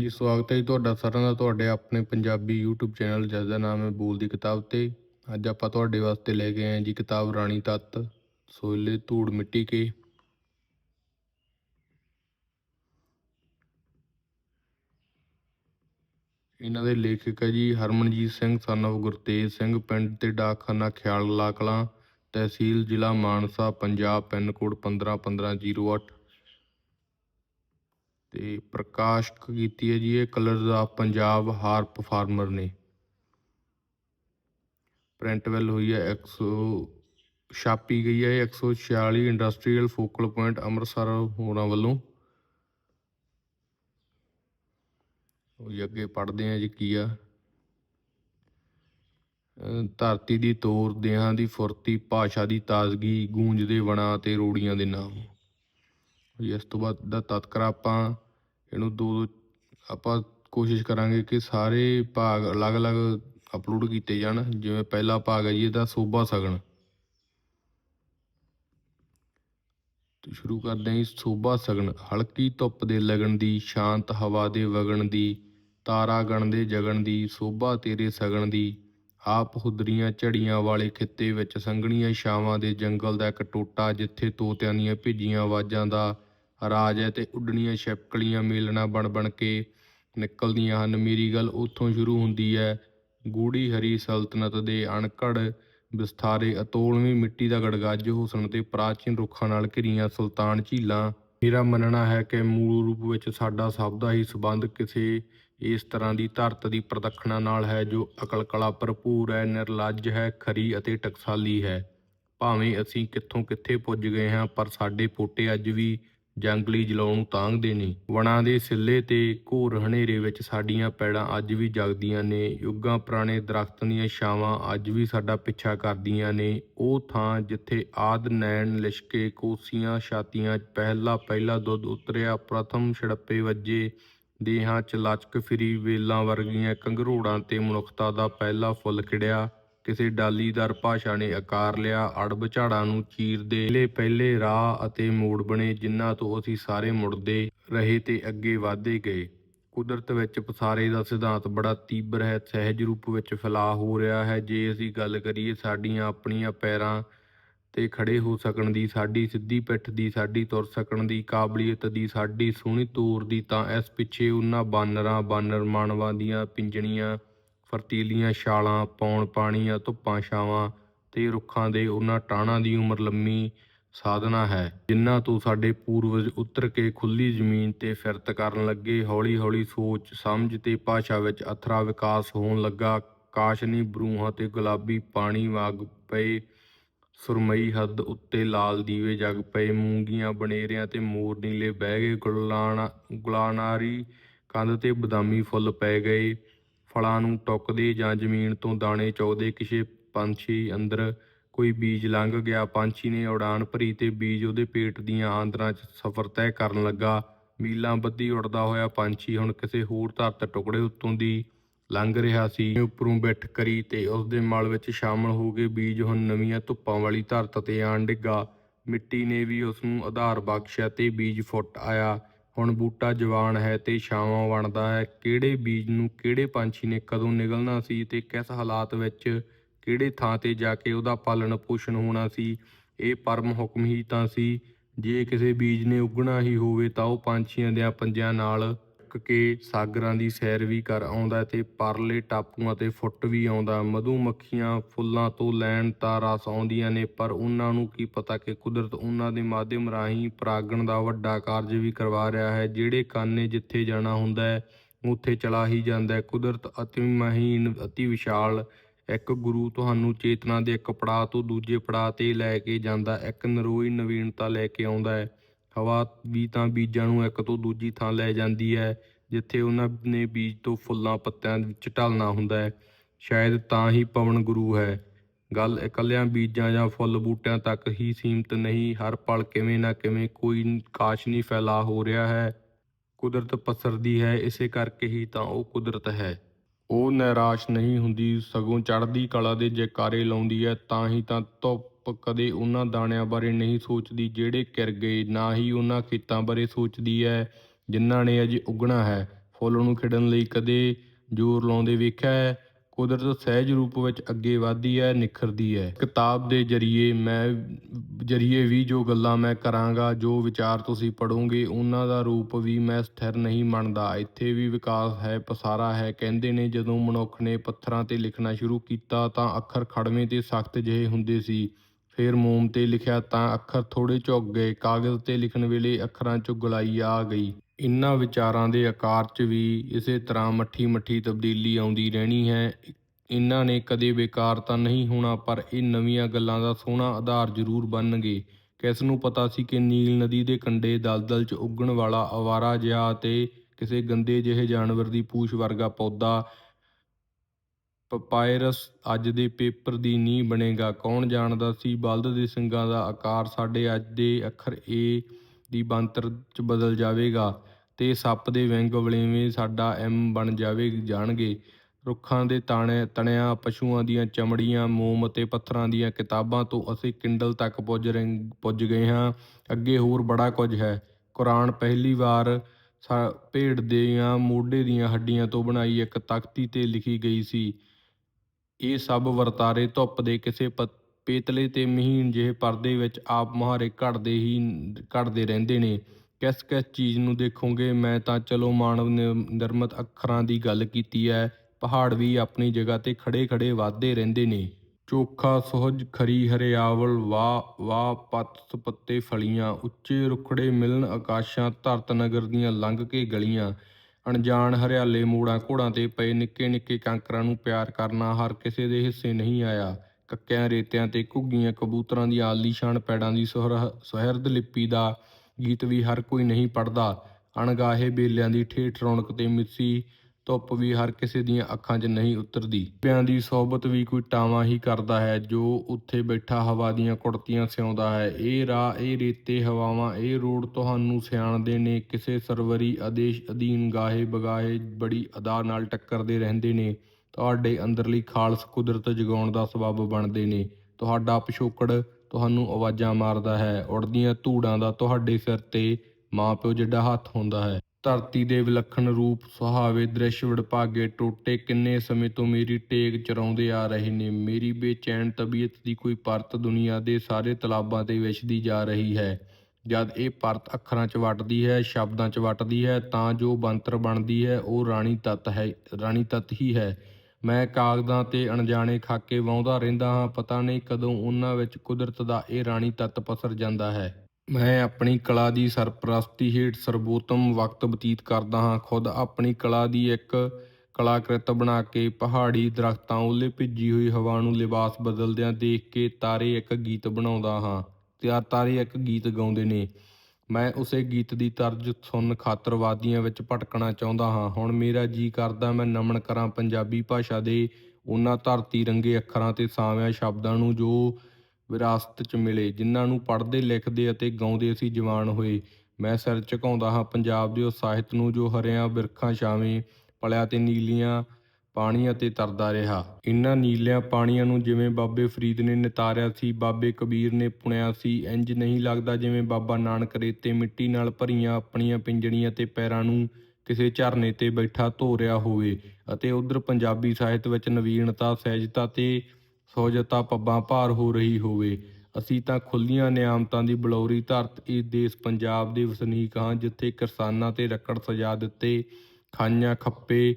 ਜੀ, ਸਵਾਗਤ ਹੈ ਜੀ ਤੁਹਾਡਾ ਸਾਰਿਆਂ ਦਾ, ਤੁਹਾਡੇ ਆਪਣੇ ਪੰਜਾਬੀ YouTube ਚੈਨਲ ਜਿਸ ਦਾ ਨਾਮ ਹੈ ਬੋਲ ਦੀ ਕਿਤਾਬ ਤੇ। ਅੱਜ ਆਪਾਂ ਤੁਹਾਡੇ ਵਾਸਤੇ ਲੈ ਕੇ ਆਏ ਹਾਂ ਜੀ ਕਿਤਾਬ ਰਾਣੀ ਤੱਤ ਸੋਲੇ ਧੂੜ ਮਿੱਟੀ ਕੇ। ਇਹਨਾਂ ਦੇ ਲੇਖਕ ਹੈ ਜੀ ਹਰਮਨਜੀਤ ਸਿੰਘ ਸਨ of ਗੁਰਤੇਜ ਸਿੰਘ, ਪਿੰਡ ਤੇ ਡਾਕਖਾਨਾ ਖਿਆਲਾ ਕਲਾਂ ਤਹਿਸੀਲ ਜ਼ਿਲ੍ਹਾ ਮਾਨਸਾ, ਪੰਜਾਬ, ਪਿੰਨ ਕੋਡ 151508 ਤੇ ਪ੍ਰਕਾਸ਼ਕ ਕੀਤੀ ਹੈ ਜੀ, ਇਹ colours of Punjab harp farmer ਨੇ। ਪ੍ਰਿੰਟ ਵੈਲ ਹੋਈ ਹੈ 100 ਛਾਪੀ ਗਈ ਹੈ ਇਹ 146 ਇੰਡਸਟਰੀਅਲ ਫੋਕਲ ਪੁਆਇੰਟ ਅੰਮ੍ਰਿਤਸਰ ਹੋਰਾਂ ਵੱਲੋਂ। ਉਹ ਅੱਗੇ ਪੜ੍ਹਦੇ ਆ ਜੀ ਕੀ ਆ। ਧਰਤੀ ਦੀ ਤੋਰ ਦੇਹਾਂ ਦੀ ਫੁਰਤੀ, ਭਾਸ਼ਾ ਦੀ ਤਾਜ਼ਗੀ, ਗੂੰਜਦੇ ਵਣਾ ਤੇ ਰੋੜੀਆਂ ਦੇ ਨਾਮ। ਇਸ ਤੋਂ ਬਾਅਦ ਦਾ ਤਤਕਰਾ ਆਪਾਂ ਇਹਨੂੰ ਦੋ ਦੋ ਆਪਾਂ ਕੋਸ਼ਿਸ਼ ਕਰਾਂਗੇ ਕਿ ਸਾਰੇ ਭਾਗ ਅਲੱਗ-ਅਲੱਗ ਅਪਲੋਡ ਕੀਤੇ ਜਾਣ। ਜਿਵੇਂ ਪਹਿਲਾ ਭਾਗ ਹੈ ਜੀ, ਇਹਦਾ ਸੋਭਾ ਸਗਣ। ਤੇ ਸ਼ੁਰੂ ਕਰਦੇ ਹਾਂ ਸੋਭਾ ਸਗਣ। ਹਲਕੀ ਧੁੱਪ ਦੇ ਲਗਣ ਦੀ, ਸ਼ਾਂਤ ਹਵਾ ਦੇ ਵਗਣ ਦੀ, ਤਾਰਾ ਗਣ ਦੇ ਜਗਣ ਦੀ, ਸੋਭਾ ਤੇਰੇ ਸਗਣ ਦੀ, ਆਪ ਹੁਦਰੀਆਂ ਝੜੀਆਂ ਵਾਲੇ ਖਿੱਤੇ ਵਿੱਚ ਸੰਘਣੀਆਂ ਛਾਵਾਂ ਦੇ ਜੰਗਲ ਦਾ ਇੱਕ ਟੋਟਾ ਜਿੱਥੇ ਤੋਤਿਆਂ ਦੀਆਂ ਭਿੱਜੀਆਂ ਆਵਾਜ਼ਾਂ ਦਾ ਰਾਜ ਹੈ ਤੇ ਉੱਡਣੀਆਂ ਛਿਪਕਲੀਆਂ ਮੇਲਣਾ ਬਣ ਬਣ ਕੇ ਨਿਕਲਦੀਆਂ ਹਨ। ਮੇਰੀ ਗੱਲ ਉੱਥੋਂ ਸ਼ੁਰੂ ਹੁੰਦੀ ਹੈ। ਗੂੜੀ ਹਰੀ ਸਲਤਨਤ ਦੇ ਅਣਕੜ ਵਿਸਥਾਰੇ ਅਤੋਲਵੀਂ ਮਿੱਟੀ ਦਾ ਗੜਗੱਜ ਹੁਸਨ ਤੇ ਪ੍ਰਾਚੀਨ ਰੁੱਖਾਂ ਨਾਲ ਘਿਰੀਆਂ ਸੁਲਤਾਨ ਝੀਲਾਂ। ਮੇਰਾ ਮੰਨਣਾ ਹੈ ਕਿ ਮੂਲ ਰੂਪ ਵਿੱਚ ਸਾਡਾ ਸਭ ਦਾ ਹੀ ਸੰਬੰਧ ਕਿਸੇ ਇਸ ਤਰ੍ਹਾਂ ਦੀ ਧਰਤ ਦੀ ਪ੍ਰਦਖਣਾ ਨਾਲ ਹੈ ਜੋ ਅਕਲ ਕਲਾ ਭਰਪੂਰ ਹੈ, ਨਿਰਲੱਜ ਹੈ, ਖਰੀ ਅਤੇ ਟਕਸਾਲੀ ਹੈ। ਭਾਵੇਂ ਅਸੀਂ ਕਿੱਥੋਂ ਕਿੱਥੇ ਪੁੱਜ ਗਏ ਹਾਂ, ਪਰ ਸਾਡੇ ਪੋਟੇ ਅੱਜ ਵੀ ਜੰਗਲੀ ਜਲਾਉਣ ਨੂੰ ਤਾਂਘਦੇ ਨੇ ਵਣਾਂ ਦੇ ਸਿੱਲੇ ਤੇ ਘੋਰ ਹਨੇਰੇ ਵਿੱਚ ਸਾਡੀਆਂ ਪੈੜਾਂ ਅੱਜ ਵੀ ਜਗਦੀਆਂ ਨੇ। ਯੁੱਗਾਂ ਪੁਰਾਣੇ ਦਰਖਤਾਂ ਦੀਆਂ ਛਾਵਾਂ ਅੱਜ ਵੀ ਸਾਡਾ ਪਿੱਛਾ ਕਰਦੀਆਂ ਨੇ। ਉਹ ਥਾਂ ਜਿੱਥੇ ਆਦ ਨੈਣ ਲਿਸ਼ਕੇ ਕੋਸੀਆਂ ਛਾਤੀਆਂ ਪਹਿਲਾ ਪਹਿਲਾ ਦੁੱਧ ਉਤਰਿਆ, ਪ੍ਰਥਮ ਛੜੱਪੇ ਵੱਜੇ। ਦੇਹਾਂ 'ਚ ਲਚਕ ਫਿਰੀ ਵੇਲਾਂ ਵਰਗੀਆਂ ਕੰਗਰੋੜਾਂ ਤੇ ਮਨੁੱਖਤਾ ਦਾ ਪਹਿਲਾ ਫੁੱਲ ਖਿੜਿਆ। ਕਿਸੇ ਡਾਲੀਦਾਰ ਭਾਸ਼ਾ ਨੇ ਆਕਾਰ ਲਿਆ, ਅੜਬ ਝਾੜਾਂ ਨੂੰ ਚੀਰਦੇ, ਪਹਿਲੇ ਪਹਿਲੇ ਰਾਹ ਅਤੇ ਮੋੜ ਬਣੇ ਜਿਨ੍ਹਾਂ ਤੋਂ ਅਸੀਂ ਸਾਰੇ ਮੁੜਦੇ ਰਹੇ ਤੇ ਅੱਗੇ ਵਧਦੇ ਗਏ। ਕੁਦਰਤ ਵਿੱਚ ਪਸਾਰੇ ਦਾ ਸਿਧਾਂਤ ਬੜਾ ਤੀਬਰ ਹੈ, ਸਹਿਜ ਰੂਪ ਵਿੱਚ ਫੈਲਾਅ ਹੋ ਰਿਹਾ ਹੈ। ਜੇ ਅਸੀਂ ਗੱਲ ਕਰੀਏ ਸਾਡੀਆਂ ਆਪਣੀਆਂ ਪੈਰਾਂ ਤੇ ਖੜੇ ਹੋ ਸਕਣ ਦੀ, ਸਾਡੀ ਸਿੱਧੀ ਪਿੱਠ ਦੀ, ਸਾਡੀ ਤੁਰ ਸਕਣ ਦੀ, ਕਾਬਲੀਅਤ ਦੀ, ਸਾਡੀ ਸੋਹਣੀ ਤੋਰ ਦੀ, ਤਾਂ ਇਸ ਪਿੱਛੇ ਉਹਨਾਂ ਬਾਨਰਾਂ, ਬਾਨਰ ਮਾਨਵਾਂ ਦੀਆਂ ਪਿੰਜਣੀਆਂ ਫਰਤੀਲੀਆਂ ਛਾਲਾਂ, ਪੌਣ ਪਾਣੀਆਂ, ਧੁੱਪਾਂ ਛਾਵਾਂ ਤੇ ਰੁੱਖਾਂ ਦੇ ਉਹਨਾਂ ਟਾਹਣਾਂ ਦੀ ਉਮਰ ਲੰਮੀ ਸਾਧਨਾ ਹੈ ਜਿਨ੍ਹਾਂ ਤੋਂ ਸਾਡੇ ਪੂਰਵਜ ਉਤਰ ਕੇ ਖੁੱਲੀ ਜ਼ਮੀਨ ਤੇ ਫਿਰਤ ਕਰਨ ਲੱਗੇ। ਹੌਲੀ ਹੌਲੀ ਸੋਚ, ਸਮਝ ਤੇ ਭਾਸ਼ਾ ਵਿੱਚ ਅਥਰਾ ਵਿਕਾਸ ਹੋਣ ਲੱਗਾ। ਕਾਸ਼ਨੀ ਬਰੂਹਾਂ ਤੇ ਗੁਲਾਬੀ ਪਾਣੀ ਵਗ ਪਏ ਸੁਰਮਈ ਹੱਦ ਉੱਤੇ ਲਾਲ ਦੀਵੇ ਜਗ ਪਏ। ਮੂੰਗੀਆਂ, ਬਨੇਰਿਆਂ ਤੇ ਮੋਰ ਨੀਲੇ ਬਹਿ ਗਏ। ਗੁਲਾਣਾ, ਗੁਲਾਨਾਰੀ ਕੰਧ ਤੇ ਬਦਾਮੀ ਫੁੱਲ ਪੈ ਗਏ। ਫਲਾਂ ਨੂੰ ਟੁੱਕਦੇ ਜਾਂ ਜ਼ਮੀਨ ਤੋਂ ਦਾਣੇ ਚੌਦੇ, ਕਿਸੇ ਪੰਛੀ ਅੰਦਰ ਕੋਈ ਬੀਜ ਲੰਘ ਗਿਆ, ਪੰਛੀ ਨੇ ਉਡਾਨ ਭਰੀ ਤੇ ਬੀਜ ਉਹਦੇ ਪੇਟ ਦੀਆਂ ਆਂਦਰਾਂ 'ਚ ਸਫ਼ਰ ਤੈਅ ਕਰਨ ਲੱਗਾ। ਮੀਲਾਂ ਬੱਧੀ ਉੱਡਦਾ ਹੋਇਆ ਪੰਛੀ ਹੁਣ ਕਿਸੇ ਹੋਰ ਧਰਤ ਟੁਕੜੇ ਉੱਤੋਂ ਦੀ ਲੰਘ ਰਿਹਾ ਸੀ। ਉੱਪਰੋਂ ਬਿੱਠ ਕਰੀ ਤੇ ਉਸ ਦੇ ਮਲ ਵਿੱਚ ਸ਼ਾਮਲ ਹੋ ਗਏ ਬੀਜ ਹੁਣ ਨਵੀਆਂ ਧੁੱਪਾਂ ਵਾਲੀ ਧਰਤ ਤੇ ਆਣ ਡਿੱਗਾ। ਮਿੱਟੀ ਨੇ ਵੀ ਉਸ ਨੂੰ ਆਧਾਰ ਬਖਸ਼ਿਆ ਤੇ ਬੀਜ ਫੁੱਟ ਆਇਆ। ਹੁਣ ਬੂਟਾ ਜਵਾਨ ਹੈ ਤੇ ਛਾਵਾਂ ਬਣਦਾ ਹੈ। ਕਿਹੜੇ ਬੀਜ ਨੂੰ ਕਿਹੜੇ ਪੰਛੀ ਨੇ ਕਦੋਂ ਨਿਗਲਣਾ ਸੀ ਤੇ ਕਿਸ ਹਾਲਾਤ ਵਿੱਚ ਕਿਹੜੇ ਥਾਂ ਤੇ ਜਾ ਕੇ ਉਹਦਾ ਪਾਲਣ ਪੋਸ਼ਣ ਹੋਣਾ ਸੀ, ਇਹ ਪਰਮ ਹੁਕਮ ਹੀ ਤਾਂ ਸੀ। ਜੇ ਕਿਸੇ ਬੀਜ ਨੇ ਉੱਗਣਾ ਹੀ ਹੋਵੇ ਤਾਂ ਉਹ ਪੰਛੀਆਂ ਦੇ ਪੰਜਿਆਂ ਨਾਲ ਉੱਕ ਕੇ ਸਾਗਰਾਂ ਦੀ ਸੈਰ ਵੀ ਕਰ ਆਉਂਦਾ ਤੇ ਪਰਲੇ ਟਾਪੂਆਂ ਤੇ ਫੁੱਟ ਵੀ ਆਉਂਦਾ। ਮਧੂ ਮੱਖੀਆਂ ਫੁੱਲਾਂ ਤੋਂ ਲੈਣ ਤਾਂ ਰਸ ਆਉਂਦੀਆਂ ਨੇ, ਪਰ ਉਹਨਾਂ ਨੂੰ ਕੀ ਪਤਾ ਕਿ ਕੁਦਰਤ ਉਹਨਾਂ ਦੇ ਮਾਧਿਅਮ ਰਾਹੀਂ ਪਰਾਗਣ ਦਾ ਵੱਡਾ ਕਾਰਜ ਵੀ ਕਰਵਾ ਰਿਹਾ ਹੈ। ਜਿਹੜੇ ਕਾਨੇ ਜਿੱਥੇ ਜਾਣਾ ਹੁੰਦਾ ਹੈ, ਉੱਥੇ ਚਲਾ ਹੀ ਜਾਂਦਾ ਹੈ। ਕੁਦਰਤ ਅਤਿ ਮਹੀਨ ਅਤਿ ਵਿਸ਼ਾਲ ਇੱਕ ਗੁਰੂ ਤੁਹਾਨੂੰ ਚੇਤਨਾ ਦੇ ਇੱਕ ਪੜਾਅ ਤੋਂ ਦੂਜੇ ਪੜਾਅ ਤੇ ਲੈ ਕੇ ਜਾਂਦਾ, ਇੱਕ ਨਰੋਈ ਨਵੀਨਤਾ ਲੈ ਕੇ ਆਉਂਦਾ ਹੈ। ਹਵਾ ਵੀ ਤਾਂ ਬੀਜਾਂ ਨੂੰ ਇੱਕ ਤੋਂ ਦੂਜੀ ਥਾਂ ਲੈ ਜਾਂਦੀ ਹੈ, ਜਿੱਥੇ ਉਹਨਾਂ ਨੇ ਬੀਜ ਤੋਂ ਫੁੱਲਾਂ, ਪੱਤਿਆਂ ਵਿੱਚ ਢਲਣਾ ਹੁੰਦਾ ਹੈ। ਸ਼ਾਇਦ ਤਾਂ ਹੀ ਪਵਨ ਗੁਰੂ ਹੈ। ਗੱਲ ਇਕੱਲਿਆਂ ਬੀਜਾਂ ਜਾਂ ਫੁੱਲ ਬੂਟਿਆਂ ਤੱਕ ਹੀ ਸੀਮਤ ਨਹੀਂ, ਹਰ ਪਲ ਕਿਵੇਂ ਨਾ ਕਿਵੇਂ ਕੋਈ ਕਾਸ਼ਨੀ ਫੈਲਾ ਹੋ ਰਿਹਾ ਹੈ। ਕੁਦਰਤ ਪਸਰਦੀ ਹੈ, ਇਸੇ ਕਰਕੇ ਹੀ ਤਾਂ ਉਹ ਕੁਦਰਤ ਹੈ। ਉਹ ਨਿਰਾਸ਼ ਨਹੀਂ ਹੁੰਦੀ, ਸਗੋਂ ਚੜ੍ਹਦੀ ਕਲਾ ਦੇ ਜੈਕਾਰੇ ਲਾਉਂਦੀ ਹੈ, ਤਾਂ ਹੀ ਤਾਂ ਧੁੱਪ ਕਦੇ ਉਹਨਾਂ ਦਾਣਿਆਂ ਬਾਰੇ ਨਹੀਂ ਸੋਚਦੀ ਜਿਹੜੇ ਕਿਰ ਗਏ, ਨਾ ਹੀ ਉਹਨਾਂ ਖੇਤਾਂ ਬਾਰੇ ਸੋਚਦੀ ਹੈ, ਜਿਨ੍ਹਾਂ ਨੇ ਅਜੇ ਉੱਗਣਾ ਹੈ। ਫੁੱਲ ਨੂੰ ਖਿੜਨ ਲਈ ਕਦੇ ਜ਼ੋਰ ਲਾਉਂਦੇ ਵੇਖਿਆ ਹੈ, ਕੁਦਰਤ ਸਹਿਜ ਰੂਪ ਵਿੱਚ ਅੱਗੇ ਵਧਦੀ ਹੈ, ਨਿਖਰਦੀ ਹੈ। ਕਿਤਾਬ ਦੇ ਜਰੀਏ ਮੈਂ, ਜਰੀਏ ਵੀ ਜੋ ਗੱਲਾਂ ਮੈਂ ਕਰਾਂਗਾ, ਜੋ ਵਿਚਾਰ ਤੁਸੀਂ ਪੜੋਗੇ ਉਹਨਾਂ ਦਾ ਰੂਪ ਵੀ ਮੈਂ ਸਥਿਰ ਨਹੀਂ ਮੰਨਦਾ। ਇੱਥੇ ਵੀ ਵਿਕਾਸ ਹੈ, ਪਸਾਰਾ ਹੈ। ਕਹਿੰਦੇ ਨੇ, ਜਦੋਂ ਮਨੁੱਖ ਨੇ ਪੱਥਰਾਂ ਤੇ ਲਿਖਣਾ ਸ਼ੁਰੂ ਕੀਤਾ ਤਾਂ ਅੱਖਰ ਖੜਵੇਂ ਤੇ ਸਖਤ ਜਿਹੇ ਹੁੰਦੇ ਸੀ। ਫਿਰ ਮੋਮ ਤੇ ਲਿਖਿਆ ਤਾਂ ਅੱਖਰ ਥੋੜ੍ਹੇ ਝੁਕ ਗਏ। ਕਾਗਜ਼ ਤੇ ਲਿਖਣ ਵੇਲੇ ਅੱਖਰਾਂ 'ਚ ਗੁਲਾਈ ਆ ਗਈ। ਇਨ੍ਹਾਂ ਵਿਚਾਰਾਂ ਦੇ ਆਕਾਰ 'ਚ ਵੀ ਇਸੇ ਤਰ੍ਹਾਂ ਮੱਠੀ ਮੱਠੀ ਤਬਦੀਲੀ ਆਉਂਦੀ ਰਹਿਣੀ ਹੈ। ਇਹਨਾਂ ਨੇ ਕਦੇ ਬੇਕਾਰ ਤਾਂ ਨਹੀਂ ਹੋਣਾ, ਪਰ ਇਹ ਨਵੀਆਂ ਗੱਲਾਂ ਦਾ ਸੋਹਣਾ ਆਧਾਰ ਜ਼ਰੂਰ ਬਣਨਗੇ। ਕਿਸ ਨੂੰ ਪਤਾ ਸੀ ਕਿ ਨੀਲ ਨਦੀ ਦੇ ਕੰਢੇ ਦਲਦਲ 'ਚ ਉੱਗਣ ਵਾਲਾ ਅਵਾਰਾ ਜਿਹਾ ਅਤੇ ਕਿਸੇ ਗੰਦੇ ਜਿਹੇ ਜਾਨਵਰ ਦੀ ਪੂਛ ਵਰਗਾ ਪੌਦਾ ਪਪਾਇਰਸ ਅੱਜ ਦੇ ਪੇਪਰ ਦੀ ਨੀਂਹ ਬਣੇਗਾ। ਕੌਣ ਜਾਣਦਾ ਸੀ? ਬਲਦ ਦੇ ਸਿੰਗਾਂ ਦਾ ਆਕਾਰ ਸਾਡੇ ਅੱਜ ਦੇ ਅੱਖਰ ਏ ਦੀ ਬਣਤਰ 'ਚ ਬਦਲ ਜਾਵੇਗਾ ਤੇ ਸੱਪ ਦੇ ਵਿੰਗ ਵਲੇਵੇਂ ਸਾਡਾ ਐਮ ਬਣ ਜਾਵੇ, ਜਾਣਗੇ। ਰੁੱਖਾਂ ਦੇ ਤਾਣੇ, ਤਣਿਆਂ, ਪਸ਼ੂਆਂ ਦੀਆਂ ਚਮੜੀਆਂ, ਮੋਮ ਅਤੇ ਪੱਥਰਾਂ ਦੀਆਂ ਕਿਤਾਬਾਂ ਤੋਂ ਅਸੀਂ ਕਿੰਡਲ ਤੱਕ ਪੁੱਜ ਰਹੇ ਪੁੱਜ ਗਏ ਹਾਂ। ਅੱਗੇ ਹੋਰ ਬੜਾ ਕੁਝ ਹੈ। ਕੁਰਾਨ ਪਹਿਲੀ ਵਾਰ ਸਾ, ਭੇਡ ਦੀਆਂ ਮੋਢੇ ਦੀਆਂ ਹੱਡੀਆਂ ਤੋਂ ਬਣਾਈ ਇੱਕ ਤਖਤੀ ਤੇ ਲਿਖੀ ਗਈ ਸੀ। ਇਹ ਸਭ ਵਰਤਾਰੇ ਧੁੱਪ ਦੇ ਕਿਸੇ ਪ- ਪੇਤਲੇ ਤੇ ਮਹੀਨ ਜਿਹੇ ਪਰਦੇ ਵਿੱਚ ਆਪ ਮੁਹਾਰੇ ਘੜਦੇ ਹੀ ਘੜਦੇ ਰਹਿੰਦੇ ਨੇ। ਕਿਸ ਕਿਸ ਚੀਜ਼ ਨੂੰ ਦੇਖੋਗੇ, ਮੈਂ ਤਾਂ ਚਲੋ ਮਾਨਵ ਨਿ- ਨਿਰਮਿਤ ਅੱਖਰਾਂ ਦੀ ਗੱਲ ਕੀਤੀ ਹੈ ਪਹਾੜ ਵੀ ਆਪਣੀ ਜਗ੍ਹਾ ਤੇ ਖੜੇ ਖੜੇ ਵੱਧਦੇ ਰਹਿੰਦੇ ਨੇ। ਚੋਖਾ, ਸੁਹਜ, ਖਰੀ, ਹਰਿਆਵਲ, ਵਾਹ ਵਾਹ, ਪੱਤ ਪੱਤੇ ਫਲੀਆਂ, ਉੱਚੇ ਰੁਖੜੇ ਮਿਲਣ ਆਕਾਸ਼ਾਂ ਧਰਤ ਨਗਰ ਦੀਆਂ ਲੰਘ ਕੇ ਗਲੀਆਂ। ਅਣਜਾਣ ਹਰਿਆਲੇ ਮੋੜਾਂ ਘੋੜਾਂ ਤੇ ਪਏ ਨਿੱਕੇ ਨਿੱਕੇ ਕਾਂਕਰਾਂ ਨੂੰ ਪਿਆਰ ਕਰਨਾ ਹਰ ਕਿਸੇ ਦੇ ਹਿੱਸੇ ਨਹੀਂ ਆਇਆ। ਕੱਕਿਆਂ, ਰੇਤਿਆਂ ਤੇ ਘੁੱਗੀਆਂ, ਕਬੂਤਰਾਂ ਦੀ ਆਲੀਸ਼ਾਨ ਪੈੜਾਂ ਦੀ ਸੁਹਰ, ਸੁਹਿਰਦ ਲਿਪੀ ਦਾ ਗੀਤ ਵੀ ਹਰ ਕੋਈ ਨਹੀਂ ਪੜਦਾ ਅਣਗਾਹੇ ਬੇਲਿਆਂ ਦੀ ਠੇਠ ਰੌਣਕ ਤੇ ਮਿੱਸੀ ਧੁੱਪ ਵੀ ਹਰ ਕਿਸੇ ਦੀਆਂ ਅੱਖਾਂ 'ਚ ਨਹੀਂ ਉਤਰਦੀ। ਪਿਆਂ ਦੀ ਸੋਬਤ ਵੀ ਕੋਈ ਟਾਵਾਂ ਹੀ ਕਰਦਾ ਹੈ, ਜੋ ਉੱਥੇ ਬੈਠਾ ਹਵਾ ਦੀਆਂ ਕੁੜਤੀਆਂ ਸਿਉਂਦਾ ਹੈ। ਇਹ ਰਾਹ, ਇਹ ਰੇਤੇ, ਹਵਾਵਾਂ, ਇਹ ਰੋਡ ਤੁਹਾਨੂੰ ਸਿਆਣਦੇ ਨੇ, ਕਿਸੇ ਸਰਵਰੀ ਆਦੇਸ਼ ਅਧੀਨ ਗਾਹੇ ਬਗਾਹੇ ਬੜੀ ਅਦਾ ਨਾਲ ਟੱਕਰਦੇ ਰਹਿੰਦੇ ਨੇ। ਤੁਹਾਡੇ ਅੰਦਰਲੀ ਖਾਲਸ ਕੁਦਰਤ ਜਗਾਉਣ ਦਾ ਸਬੱਬ ਬਣਦੇ ਨੇ। ਤੁਹਾਡਾ ਪਿਛੋਕੜ ਤੁਹਾਨੂੰ ਆਵਾਜ਼ਾਂ ਮਾਰਦਾ ਹੈ, ਉੜਦੀਆਂ ਧੂੜਾਂ ਦਾ ਤੁਹਾਡੇ ਸਿਰ ਤੇ ਮਾਂ ਪਿਓ ਜਿੱਡਾ ਹੱਥ ਹੁੰਦਾ ਹੈ। ਧਰਤੀ ਦੇ ਵਿਲੱਖਣ ਰੂਪ ਸੁਹਾਵੇ ਦ੍ਰਿਸ਼ ਵਡਭਾਗੇ ਟੋਟੇ ਕਿੰਨੇ ਸਮੇਂ ਤੋਂ ਮੇਰੀ ਟੇਕ ਚਰਾਉਂਦੇ ਆ ਰਹੇ ਨੇ। ਮੇਰੀ ਬੇਚੈਨ ਤਬੀਅਤ ਦੀ ਕੋਈ ਪਰਤ ਦੁਨੀਆ ਦੇ ਸਾਰੇ ਤਲਾਬਾਂ ਤੇ ਵਿਛਦੀ ਜਾ ਰਹੀ ਹੈ। ਜਦ ਇਹ ਪਰਤ ਅੱਖਰਾਂ 'ਚ ਵਟਦੀ ਹੈ, ਸ਼ਬਦਾਂ 'ਚ ਵਟਦੀ ਹੈ, ਤਾਂ ਜੋ ਬੰਤਰ ਬਣਦੀ ਹੈ, ਉਹ ਰਾਣੀ ਤੱਤ ਹੈ, ਰਾਣੀ ਤੱਤ ਹੀ ਹੈ। ਮੈਂ ਕਾਗਜ਼ਾਂ ਤੇ ਅਣਜਾਣੇ ਖਾਕੇ ਵਾਹੁੰਦਾ ਰਹਿੰਦਾ ਹਾਂ, ਪਤਾ ਨਹੀਂ ਕਦੋਂ ਉਹਨਾਂ ਵਿੱਚ ਕੁਦਰਤ ਦਾ ਇਹ ਰਾਣੀ ਤੱਤ ਪਸਰ ਜਾਂਦਾ ਹੈ। ਮੈਂ ਆਪਣੀ ਕਲਾ ਦੀ ਸਰਪ੍ਰਸਤੀ ਹੇਠ ਸਰਬੋਤਮ ਵਕਤ ਬਤੀਤ ਕਰਦਾ ਹਾਂ। ਖੁਦ ਆਪਣੀ ਕਲਾ ਦੀ ਇੱਕ ਕਲਾਕ੍ਰਿਤ ਬਣਾ ਕੇ ਪਹਾੜੀ ਦਰਖਤਾਂ ਉੱਲੇ ਭਿੱਜੀ ਹੋਈ ਹਵਾ ਨੂੰ ਲਿਬਾਸ ਬਦਲਦਿਆਂ ਦੇਖ ਕੇ ਤਾਰੇ ਇੱਕ ਗੀਤ ਬਣਾਉਂਦਾ ਹਾਂ ਤੇ ਤਾਰੇ ਇੱਕ ਗੀਤ ਗਾਉਂਦੇ ਨੇ। ਮੈਂ ਉਸੇ ਗੀਤ ਦੀ ਤਰਜ ਸੁਣ ਖਾਤਰ ਵਾਦੀਆਂ ਵਿੱਚ ਭਟਕਣਾ ਚਾਹੁੰਦਾ ਹਾਂ। ਹੁਣ ਮੇਰਾ ਜੀ ਕਰਦਾ ਮੈਂ ਨਮਨ ਕਰਾਂ ਪੰਜਾਬੀ ਭਾਸ਼ਾ ਦੇ। ਉਹਨਾਂ ਧਰਤੀ ਰੰਗੇ ਅੱਖਰਾਂ ਤੇ ਸਾਵਿਆਂ ਸ਼ਬਦਾਂ ਨੂੰ ਜੋ ਵਿਰਾਸਤ 'ਚ ਮਿਲੇ, ਜਿਨ੍ਹਾਂ ਨੂੰ ਪੜ੍ਹਦੇ, ਲਿਖਦੇ ਅਤੇ ਗਾਉਂਦੇ ਅਸੀਂ ਜਵਾਨ ਹੋਏ। ਮੈਂ ਸਿਰ ਝੁਕਾਉਂਦਾ ਹਾਂ ਪੰਜਾਬ ਦੇ ਉਸ ਸਾਹਿਤ ਨੂੰ, ਜੋ ਹਰਿਆਂ ਬਿਰਖਾਂ ਛਾਵੇਂ, ਪਲਿਆ ਤੇ ਨੀਲੀਆਂ ਪਾਣੀਆਂ ਤੇ ਤਰਦਾ ਰਿਹਾ। ਇਨ੍ਹਾਂ ਨੀਲਿਆਂ ਪਾਣੀਆਂ ਨੂੰ ਜਿਵੇਂ ਬਾਬੇ ਫਰੀਦ ਨੇ ਨਿਤਾਰਿਆ ਸੀ, ਬਾਬੇ ਕਬੀਰ ਨੇ ਪੁਣਿਆ ਸੀ ਇੰਜ ਨਹੀਂ ਲੱਗਦਾ ਜਿਵੇਂ ਬਾਬਾ ਨਾਨਕ ਰੇਤੇ ਮਿੱਟੀ ਨਾਲ ਭਰੀਆਂ ਆਪਣੀਆਂ ਪਿੰਜੜੀਆਂ ਤੇ ਪੈਰਾਂ ਨੂੰ ਕਿਸੇ ਝਰਨੇ ਤੇ ਬੈਠਾ ਧੋ ਰਿਹਾ ਹੋਵੇ। ਅਤੇ ਉਧਰ ਪੰਜਾਬੀ ਸਾਹਿਤ ਵਿੱਚ ਨਵੀਨਤਾ, ਸਹਿਜਤਾ ਤੇ ਸੋਜਤਾ ਪੱਬਾਂ ਭਾਰ ਹੋ ਰਹੀ ਹੋਵੇ। ਅਸੀਂ ਤਾਂ ਖੁੱਲੀਆਂ ਨਿਆਮਤਾਂ ਦੀ ਬਲੌਰੀ ਧਰਤ ਇਹ ਦੇਸ਼ ਪੰਜਾਬ ਦੇ ਵਸਨੀਕ ਹਾਂ, ਜਿੱਥੇ ਕਿਸਾਨਾਂ ਤੇ ਰੱਕੜ ਸਜਾ ਦਿੱਤੇ, ਖਾਈਆਂ ਖੱਪੇ,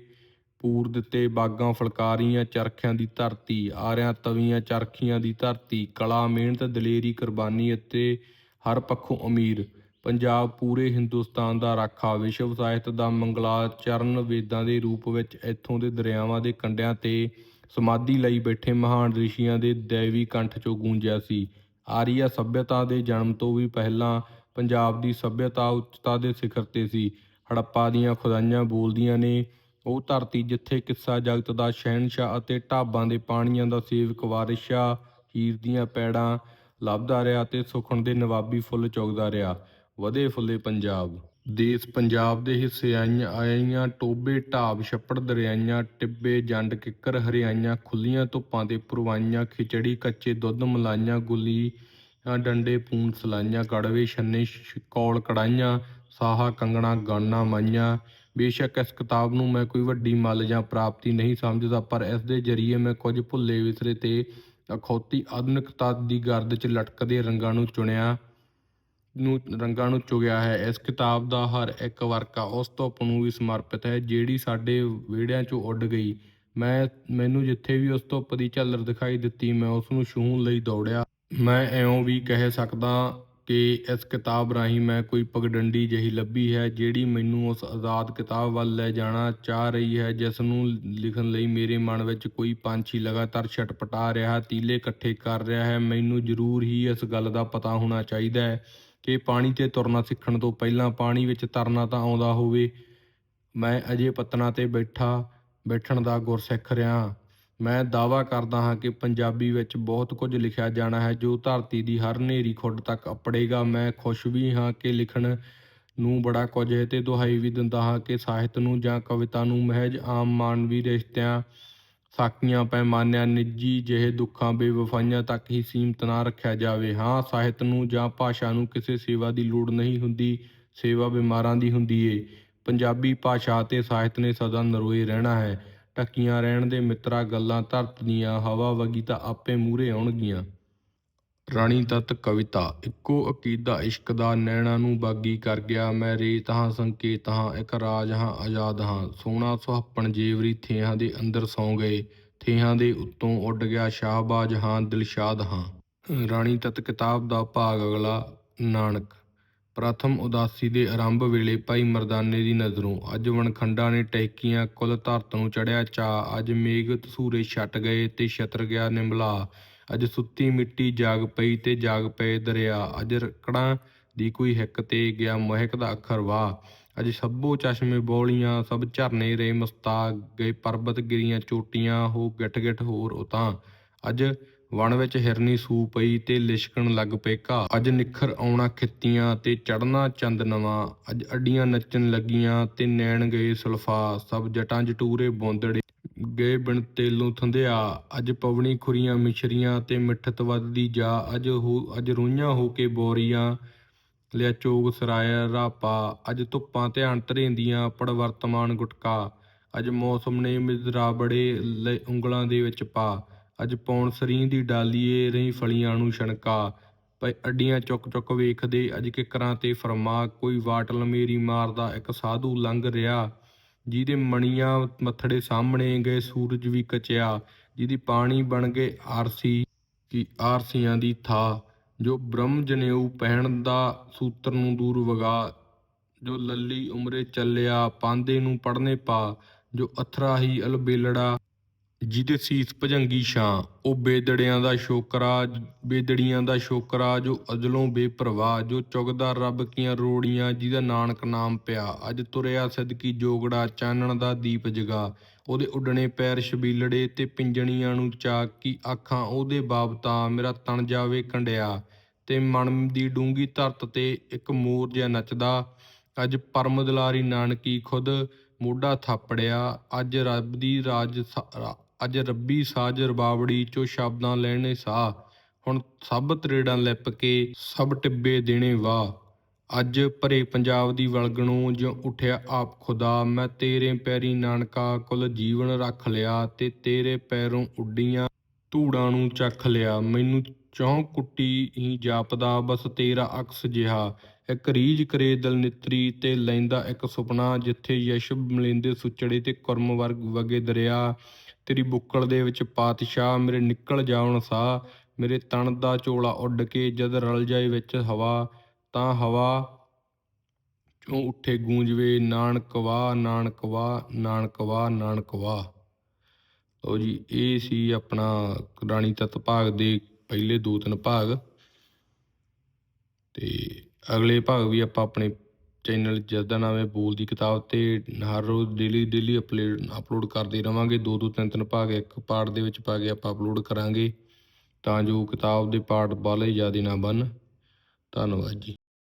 ਪੂਰ ਦਿੱਤੇ, ਬਾਗਾਂ ਫੁਲਕਾਰੀਆਂ, ਚਰਖਿਆਂ ਦੀ ਧਰਤੀ, ਆਰਿਆਂ ਤਵੀਆਂ, ਚਰਖੀਆਂ ਦੀ ਧਰਤੀ, ਕਲਾ, ਮਿਹਨਤ, ਦਲੇਰੀ, ਕੁਰਬਾਨੀ ਅਤੇ ਹਰ ਪੱਖੋਂ ਅਮੀਰ। ਪੰਜਾਬ ਪੂਰੇ ਹਿੰਦੁਸਤਾਨ ਦਾ ਰਾਖਾ ਵਿਸ਼ਵ ਸਾਹਿਤ ਦਾ ਮੰਗਲਾਚਰਨ ਵੇਦਾਂ ਦੇ ਰੂਪ ਵਿੱਚ ਇੱਥੋਂ ਦੇ ਦਰਿਆਵਾਂ ਦੇ ਕੰਢਿਆਂ ਤੇ ਸਮਾਧੀ ਲਈ ਬੈਠੇ ਮਹਾਨ ਰਿਸ਼ੀਆਂ ਦੇ ਦੇਵੀ ਕੰਠ ਚੋਂ ਗੂੰਜਿਆ ਸੀ। ਆਰੀਆ ਸਭਿਅਤਾ ਦੇ ਜਨਮ ਤੋਂ ਵੀ ਪਹਿਲਾਂ ਪੰਜਾਬ ਦੀ ਸਭਿਅਤਾ ਉੱਚਤਾ ਦੇ ਸਿਖਰ ਤੇ ਸੀ। ਹੜੱਪਾ ਦੀਆਂ ਖੁਦਾਈਆਂ ਬੋਲਦੀਆਂ ਨੇ, ਉਹ ਧਰਤੀ ਜਿੱਥੇ ਕਿੱਸਾ ਜਗਤ ਦਾ ਸ਼ਹਿਨशाह ਅਤੇ ਢਾਬਾਂ ਦੇ ਪਾਣੀਆਂ ਦਾ ਸੇਵਕ ਵਾਰਿਸ ਹੀਰ ਦੀਆਂ ਪੈੜਾਂ ਲੱਭਦਾ ਰਿਹਾ ਤੇ ਸੁਖਣ ਦੇ ਨਵਾਬੀ ਫੁੱਲ ਚੁਗਦਾ ਰਿਹਾ। ਵਧੇ ਫੁੱਲੇ ਪੰਜਾਬ। ਦੇਸ ਪੰਜਾਬ ਦੇ ਹਿੱਸੇ ਆਈਆਂ ਆਈਆਂ ਟੋਬੇ, ਢਾਬ, ਛੱਪੜ, ਦਰਿਆਈਆਂ, ਟਿੱਬੇ, ਜੰਡ, ਕਿੱਕਰ, ਹਰਿਆਈਆਂ, ਖੁੱਲੀਆਂ ਧੁੱਪਾਂ ਤੇ ਪੁਰਵਾਈਆਂ, ਖਿਚੜੀ, ਕੱਚੇ ਦੁੱਧ, ਮਲਾਈਆਂ ਗੁੱਲੀ ਡੰਡੇ ਪੂਣ ਸਲਾਈਆਂ, ਕੜਵੇ, ਛੰਨੇ ਕੌਲ ਕੜਾਈਆਂ ਸਾਹਾ, ਕੰਗਣਾ, ਗਾਨਾ, ਮਾਈਆਂ। ਬੇਸ਼ੱਕ ਇਸ ਕਿਤਾਬ ਨੂੰ ਮੈਂ ਕੋਈ ਵੱਡੀ ਮੱਲ ਜਾਂ ਪ੍ਰਾਪਤੀ ਨਹੀਂ ਸਮਝਦਾ, ਪਰ ਇਸ ਦੇ ਜ਼ਰੀਏ ਮੈਂ ਕੁਝ ਭੁੱਲੇ ਵਿਸਰੇ ਤੇ ਅਖੌਤੀ ਆਧੁਨਿਕਤਾ ਦੀ ਗਰਦ 'ਚ ਲਟਕਦੇ ਰੰਗਾਂ ਨੂੰ ਚੁਣਿਆ। ਨੂੰ ਰੰਗਾਂ ਨੂੰ ਚੁਗਿਆ ਹੈ। ਇਸ ਕਿਤਾਬ ਦਾ ਹਰ ਇੱਕ ਵਰਕਾ ਉਸ ਧੁੱਪ ਨੂੰ ਵੀ ਸਮਰਪਿਤ ਹੈ, ਜਿਹੜੀ ਸਾਡੇ ਵਿਹੜਿਆਂ 'ਚੋਂ ਉੱਡ ਗਈ। ਮੈਂ, ਮੈਨੂੰ ਜਿੱਥੇ ਵੀ ਉਸ ਧੁੱਪ ਦੀ ਝਲਰ ਦਿਖਾਈ ਦਿੱਤੀ, ਮੈਂ ਉਸ ਨੂੰ ਛੂਹਣ ਲਈ ਦੌੜਿਆ। ਮੈਂ ਇਉਂ ਵੀ ਕਹਿ ਸਕਦਾ ਕਿ ਇਸ ਕਿਤਾਬ ਰਾਹੀਂ ਮੈਂ ਕੋਈ ਪਗਡੰਡੀ ਜਿਹੀ ਲੱਭੀ ਹੈ, ਜਿਹੜੀ ਮੈਨੂੰ ਉਸ ਆਜ਼ਾਦ ਕਿਤਾਬ ਵੱਲ ਲੈ ਜਾਣਾ ਚਾਹ ਰਹੀ ਹੈ, ਜਿਸ ਨੂੰ ਲਿਖਣ ਲਈ ਮੇਰੇ ਮਨ ਵਿੱਚ ਕੋਈ ਪੰਛੀ ਲਗਾਤਾਰ ਛਟਪਟਾ ਰਿਹਾ, ਤੀਲੇ ਇਕੱਠੇ ਕਰ ਰਿਹਾ ਹੈ। ਮੈਨੂੰ ਜ਼ਰੂਰ ਹੀ ਇਸ ਗੱਲ ਦਾ ਪਤਾ ਹੋਣਾ ਚਾਹੀਦਾ ਹੈ। ਕਿ ਪਾਣੀ ਤੇ ਤੁਰਨਾ ਸਿੱਖਣ ਤੋਂ ਪਹਿਲਾਂ ਪਾਣੀ ਵਿੱਚ ਤਰਨਾ ਤਾਂ ਆਉਂਦਾ ਹੋਵੇ। ਮੈਂ ਅਜੇ ਪਤਨਾ ਤੇ ਬੈਠਾ, ਬੈਠਣ ਦਾ ਗੁਰ ਸਿੱਖ ਰਿਹਾ। ਮੈਂ ਦਾਅਵਾ ਕਰਦਾ ਹਾਂ ਕਿ ਪੰਜਾਬੀ ਵਿੱਚ ਬਹੁਤ ਕੁਝ ਲਿਖਿਆ ਜਾਣਾ ਹੈ, ਜੋ ਧਰਤੀ ਦੀ ਹਰ ਨੇਰੀ ਖੁੱਡ ਤੱਕ ਅਪੜੇਗਾ। ਮੈਂ ਖੁਸ਼ ਵੀ ਹਾਂ ਕਿ ਲਿਖਣ ਨੂੰ ਬੜਾ ਕੁਝ ਹੈ ਤੇ ਦੁਹਾਈ ਵੀ ਦਿੰਦਾ ਹਾਂ ਕਿ ਸਾਹਿਤ ਨੂੰ ਜਾਂ ਕਵਿਤਾ ਨੂੰ ਮਹਿਜ ਆਮ ਮਾਨਵੀ ਰਿਸ਼ਤਿਆਂ ਸਾਕੀਆਂ ਪੈਮਾਨਿਆਂ, ਨਿੱਜੀ ਜਿਹੇ ਦੁੱਖਾਂ, ਬੇਵਫਾਈਆਂ ਤੱਕ ਹੀ ਸੀਮਤ ਨਾ ਰੱਖਿਆ ਜਾਵੇ। ਹਾਂ, ਸਾਹਿਤ ਨੂੰ ਜਾਂ ਭਾਸ਼ਾ ਨੂੰ ਕਿਸੇ ਸੇਵਾ ਦੀ ਲੋੜ ਨਹੀਂ ਹੁੰਦੀ, ਸੇਵਾ ਬਿਮਾਰਾਂ ਦੀ ਹੁੰਦੀ ਏ। ਪੰਜਾਬੀ ਭਾਸ਼ਾ ਅਤੇ ਸਾਹਿਤ ਨੇ ਸਦਾ ਨਰੋਏ ਰਹਿਣਾ ਹੈ। ਟੱਕੀਆਂ ਰਹਿਣ ਦੇ ਮਿੱਤਰਾ ਗੱਲਾਂ ਧਰਤ ਦੀਆਂ, ਹਵਾ ਵਗੀ ਤਾਂ ਆਪੇ ਮੂਹਰੇ ਆਉਣਗੀਆਂ। ਰਾਣੀ ਤੱਤ ਕਵਿਤਾ, ਇੱਕੋ ਅਕੀਦਾ ਇਸ਼ਕ ਦਾ ਨੈਣਾ ਨੂੰ ਬਾਗੀ ਕਰ ਗਿਆ। ਮੈਂ ਰੇਤ ਹਾਂ, ਸੰਕੇਤ ਹਾਂ, ਇੱਕ ਰਾਜ ਹਾਂ, ਆਜ਼ਾਦ ਹਾਂ। ਸੋਹਣਾ ਸੁਹੱਪਣ ਜੇਵਰੀ ਥੇਹਾਂ ਦੇ ਅੰਦਰ ਸੌ ਗਏ। ਥੇਹਾਂ ਦੇ ਉੱਤੋਂ ਉੱਡ ਗਿਆ ਸ਼ਾਹਬਾਜ਼ ਹਾਂ, ਦਿਲਸ਼ਾਦ ਹਾਂ। ਰਾਣੀ ਤਤ ਕਿਤਾਬ ਦਾ ਭਾਗ ਅਗਲਾ, ਨਾਨਕ। ਪ੍ਰਥਮ ਉਦਾਸੀ ਦੇ ਆਰੰਭ ਵੇਲੇ ਭਾਈ ਮਰਦਾਨੇ ਦੀ ਨਜ਼ਰੋਂ ਅੱਜ ਵਣਖੰਡਾਂ ਨੇ ਟਹਿਕੀਆਂ, ਕੁਲ ਧਰਤ ਨੂੰ ਚੜਿਆ ਚਾ ਅੱਜ ਮੇਘ ਤਸੂਰੇ ਛੱਟ ਗਏ ਤੇ ਛਤਰ ਗਿਆ ਨਿਮਲਾ। ਅੱਜ ਸੁੱਤੀ ਮਿੱਟੀ ਜਾਗ ਪਈ ਤੇ ਜਾਗ ਪਏ ਦਰਿਆ। ਅੱਜ ਰਕੜਾਂ ਦੀ ਕੋਈ ਹਿੱਕ ਤੇ ਗਿਆ ਮਹਿਕ ਦਾ ਅੱਖਰ ਵਾਹ। ਅੱਜ ਸਭੋ ਚਸ਼ਮੇ ਬੋਲੀਆਂ, ਸਭ ਝਰਨੇ ਰੇ ਮਸਤਾ ਗਏ ਪਰਬਤ ਗਿਰੀਆਂ ਚੋਟੀਆਂ, ਹੋ ਗਿੱਠ ਗਿੱਠ ਹੋਰ ਉਤਾਂ। ਅੱਜ ਵਣ ਵਿੱਚ ਹਿਰਨੀ ਸੂ ਪਈ ਤੇ ਲਿਸ਼ਕਣ ਲੱਗ ਪਏ ਘਾਹ ਅੱਜ ਨਿਖਰ ਆਉਣਾ ਖਿੱਤੀਆਂ ਤੇ ਚੜਨਾ ਚੰਦ ਨਵਾਂ। ਅੱਜ ਅੱਡੀਆਂ ਨੱਚਣ ਲੱਗੀਆਂ ਤੇ ਨੈਣ ਗਏ ਸੁਲਫਾ। ਸਭ ਜਟਾਂ ਜਟੂਰੇ ਬੋਂਦੜੇ। ਗਏ ਬਿਨ ਤੇਲੋਂ ਥੰਧਿਆ। ਅੱਜ ਪਵਣੀ ਖੁਰੀਆਂ ਮਿਸ਼ਰੀਆਂ ਤੇ ਮਿੱਠਤ ਵੱਧਦੀ ਜਾ। ਅੱਜ ਹੋ, ਅੱਜ ਰੋਈਆਂ ਹੋ ਕੇ ਬੋਰੀਆਂ। ਲਿਆ ਚੋਗ ਸਰਾਇਆ ਰਾਪਾ। ਅੱਜ ਧੁੱਪਾਂ ਧਿਆਨ ਧਰੇਂਦੀਆਂ, ਪੜ ਵਰਤਮਾਨ ਗੁਟਕਾ। ਅੱਜ ਮੌਸਮ ਨੇ ਮਿਜ਼ਰਾ ਬੜੇ, ਲੈ ਉਂਗਲਾਂ ਦੇ ਵਿੱਚ ਪਾ। ਅੱਜ ਪੌਣ ਸਰੀਂ ਦੀ ਡਾਲੀਏ, ਰਹੀ ਫਲੀਆਂ ਨੂੰ ਛਣਕਾ। ਪਏ ਅੱਡੀਆਂ ਚੁੱਕ ਚੁੱਕ ਵੇਖਦੇ, ਅੱਜ ਕਿਕਰਾਂ ਤੇ ਫਰਮਾ। ਕੋਈ ਵਾਟ ਮੇਰੀ ਮਾਰਦਾ, ਇੱਕ ਸਾਧੂ ਲੰਘ ਰਿਹਾ ਜਿਹਦੇ ਮਣੀਆਂ ਮੱਥੜੇ ਸਾਹਮਣੇ ਗਏ, ਸੂਰਜ ਵੀ ਕਚਿਆ। ਜਿਹਦੀ ਪਾਣੀ ਬਣ ਗਏ ਆਰਸੀ ਕੀ, ਆਰਸੀਆਂ ਦੀ ਥਾ। ਜੋ ਬ੍ਰਹਮ ਜਨੇਊ ਪਹਿਣ ਦਾ ਸੂਤਰ ਨੂੰ ਦੂਰ ਵਗਾ। ਜੋ ਲੱਲੀ ਉਮਰੇ ਚੱਲਿਆ, ਪਾਂਦੇ ਨੂੰ ਪੜਨੇ ਪਾ। ਜੋ ਅਥਰਾ ਹੀ ਅਲਬੇਲੜਾ ਜਿਹਦੇ ਸੀਸ ਭਜੰਗੀ ਛਾਂ, ਉਹ ਬੇਦੜਿਆਂ ਦਾ ਸ਼ੋਕਰਾ ਬੇਦੜੀਆਂ ਦਾ ਸ਼ੋਕਰਾ ਜੋ ਅਜਲੋਂ ਬੇਪਰਵਾਹ ਜੋ ਚੁਗਦਾ ਰੱਬ ਕੀਆਂ ਰੋੜੀਆਂ, ਜਿਹਦਾ ਨਾਨਕ ਨਾਮ ਪਿਆ। ਅੱਜ ਤੁਰਿਆ ਸਦਕੀ ਜੋਗੜਾ, ਚਾਨਣ ਦਾ ਦੀਪ ਜਗਾ। ਉਹਦੇ ਉੱਡਣੇ ਪੈਰ ਛਬੀਲੜੇ ਤੇ ਪਿੰਜਣੀਆਂ ਨੂੰ ਚਾਕ ਕੀ ਆਖਾਂ, ਉਹਦੇ ਬਾਬਤਾ ਮੇਰਾ ਤਣ ਜਾਵੇ ਕੰਡਿਆ। ਤੇ ਮਨ ਦੀ ਡੂੰਗੀ ਧਰਤ ਤੇ ਇੱਕ ਮੋਰ ਜਿਹਾ ਨੱਚਦਾ, ਅੱਜ ਪਰਮ ਦੁਲਾਰੀ ਨਾਨਕੀ ਖੁਦ ਮੋਢਾ ਥਾਪੜਿਆ, ਅੱਜ ਰੱਬ ਦੀ ਰਾਜ ਅੱਜ ਰੱਬੀ ਸਾਜ ਰਬਾਵੜੀ ਚੋਂ ਸ਼ਬਦਾਂ ਲੈਣੇ ਸਾਹ। ਹੁਣ ਸਭ ਤਰੇੜਾਂ ਲਿਪ ਕੇ ਸਭ ਟਿੱਬੇ ਦੇਣੇ ਵਾਹ। ਅੱਜ ਭਰੇ ਪੰਜਾਬ ਦੀ ਵਲਗਣੋਂ ਜਿਉ ਉੱਠਿਆ ਆਪ ਖੁਦਾ, ਮੈਂ ਤੇਰੇ ਪੈਰੀ ਨਾਨਕਾ ਕੁਲ ਜੀਵਨ ਰੱਖ ਲਿਆ ਤੇ ਤੇਰੇ ਪੈਰੋਂ ਉੱਡੀਆਂ ਧੂੜਾਂ ਨੂੰ ਚੱਖ ਲਿਆ। ਮੈਨੂੰ ਚੌਂ ਕੁੱਟੀ ਹੀ ਜਾਪਦਾ, ਬਸ ਤੇਰਾ ਅਕਸ ਜਿਹਾ। ਇੱਕ ਰੀਝ ਕਰੇ ਦਿਲ ਤੇ ਲੈਂਦਾ ਇੱਕ ਸੁਪਨਾ, ਜਿੱਥੇ ਯਸ਼ ਮਲਿੰਦੇ ਸੁਚੜੇ ਤੇ ਕੁਰਮ ਵਰਗ ਵਗੇ ਦਰਿਆ। ਤੇਰੀ ਬੁੱਕਲ ਦੇ ਵਿੱਚ ਪਾਤਸ਼ਾਹ ਮੇਰੇ ਨਿਕਲ ਜਾਵਣ ਸਾਹ ਮੇਰੇ ਤਣ ਦਾ ਝੋਲਾ ਉੱਡ ਕੇ ਜਦ ਰਲ ਜਾਏ ਵਿੱਚ ਹਵਾ, ਤਾਂ ਹਵਾ ਚੋਂ ਉੱਠੇ ਗੂੰਜਵੇ, ਨਾਨਕ ਵਾਹ ਨਾਨਕ ਵਾਹ ਨਾਨਕ ਵਾਹ ਨਾਨਕ ਵਾਹ ਲਓ ਜੀ, ਇਹ ਸੀ ਆਪਣਾ ਰਾਣੀ ਤਤ ਭਾਗ ਦੇ ਪਹਿਲੇ ਦੋ ਤਿੰਨ ਭਾਗ। ਤੇ ਅਗਲੇ ਭਾਗ ਵੀ ਆਪਾਂ ਆਪਣੇ ਚੈਨਲ ਜਿਸ ਦਾ ਨਾਮ ਹੈ ਬੋਲ ਦੀ ਕਿਤਾਬ ਤੇ ਹਰ ਰੋਜ਼ ਡੇਲੀ ਡੇਲੀ ਅਪਲੋਡ ਅਪਲੋਡ ਕਰਦੇ ਰਵਾਂਗੇ। ਦੋ ਦੋ, ਤਿੰਨ ਤਿੰਨ ਭਾਗ, ਇੱਕ ਪਾਰਟ ਦੇ ਵਿੱਚ ਪਾ ਕੇ ਆਪਾਂ ਅਪਲੋਡ ਕਰਾਂਗੇ। ਤਾਂ ਜੋ ਕਿਤਾਬ ਦੇ ਪਾਰਟ ਬਾਲੇ ਜ਼ਿਆਦਾ ਨਾ ਬਣ। ਧੰਨਵਾਦ ਜੀ।